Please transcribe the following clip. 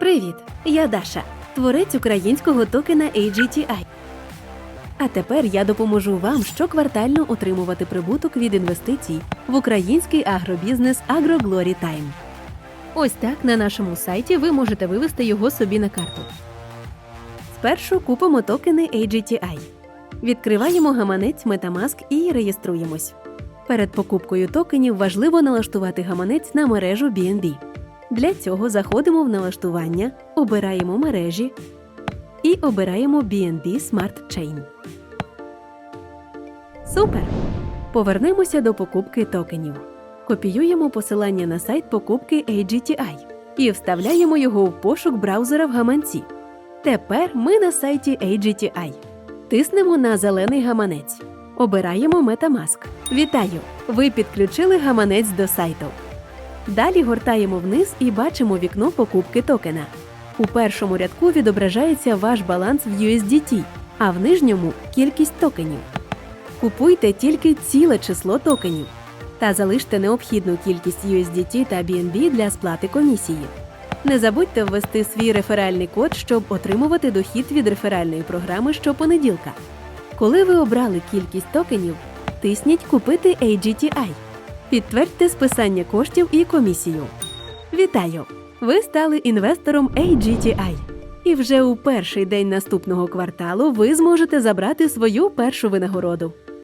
Привіт! Я Даша, творець українського токена AGTI. А тепер я допоможу вам щоквартально отримувати прибуток від інвестицій в український агробізнес AgroGlory Time. Ось так на нашому сайті ви можете вивести його собі на карту. Спершу купимо токени AGTI. Відкриваємо гаманець Metamask і реєструємось. Перед покупкою токенів важливо налаштувати гаманець на мережу BNB. Для цього заходимо в налаштування, обираємо мережі і обираємо BNB Smart Chain. Супер! Повернемося до покупки токенів. Копіюємо посилання на сайт покупки AGTI і вставляємо його в пошук браузера в гаманці. Тепер ми на сайті AGTI. Тиснемо на зелений гаманець. Обираємо Metamask. Вітаю! Ви підключили гаманець до сайту. Далі гортаємо вниз і бачимо вікно покупки токена. У першому рядку відображається ваш баланс в USDT, а в нижньому кількість токенів. Купуйте тільки ціле число токенів та залиште необхідну кількість USDT та BNB для сплати комісії. Не забудьте ввести свій реферальний код, щоб отримувати дохід від реферальної програми щопонеділка. Коли ви обрали кількість токенів, тисніть Купити AGTI. Підтвердьте списання коштів і комісію. Вітаю! Ви стали інвестором AGTI. І вже у перший день наступного кварталу ви зможете забрати свою першу винагороду.